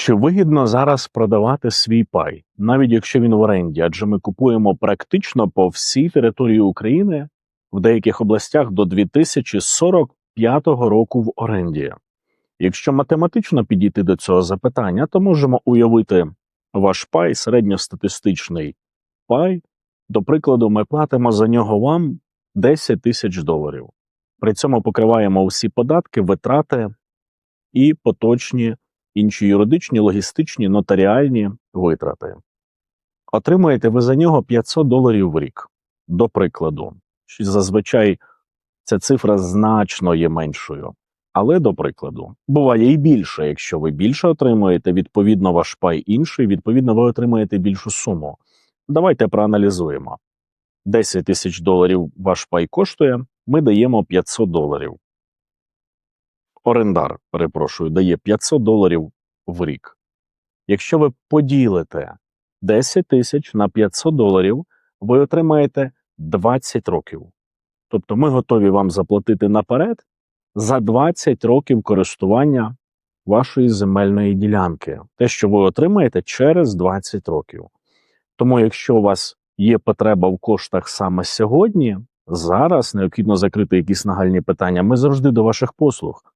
Чи вигідно зараз продавати свій пай, навіть якщо він в оренді, адже ми купуємо практично по всій території України в деяких областях до 2045 року в оренді? Якщо математично підійти до цього запитання, то можемо уявити ваш пай, середньостатистичний пай. До прикладу, ми платимо за нього вам 10 тисяч доларів. При цьому покриваємо усі податки, витрати і поточні інші юридичні, логістичні, нотаріальні витрати. Отримуєте ви за нього 500 доларів в рік. До прикладу, зазвичай ця цифра значно є меншою. Але, до прикладу, буває і більше. Якщо ви більше отримуєте, відповідно, ваш пай інший, відповідно, ви отримаєте більшу суму. Давайте проаналізуємо. 10 тисяч доларів ваш пай коштує, ми даємо 500 доларів. Орендар, перепрошую, дає 500 доларів в рік. Якщо ви поділите 10 тисяч на 500 доларів, ви отримаєте 20 років. Тобто ми готові вам заплатити наперед за 20 років користування вашої земельної ділянки, те, що ви отримаєте через 20 років. Тому, якщо у вас є потреба в коштах саме сьогодні, зараз необхідно закрити якісь нагальні питання, ми завжди до ваших послуг.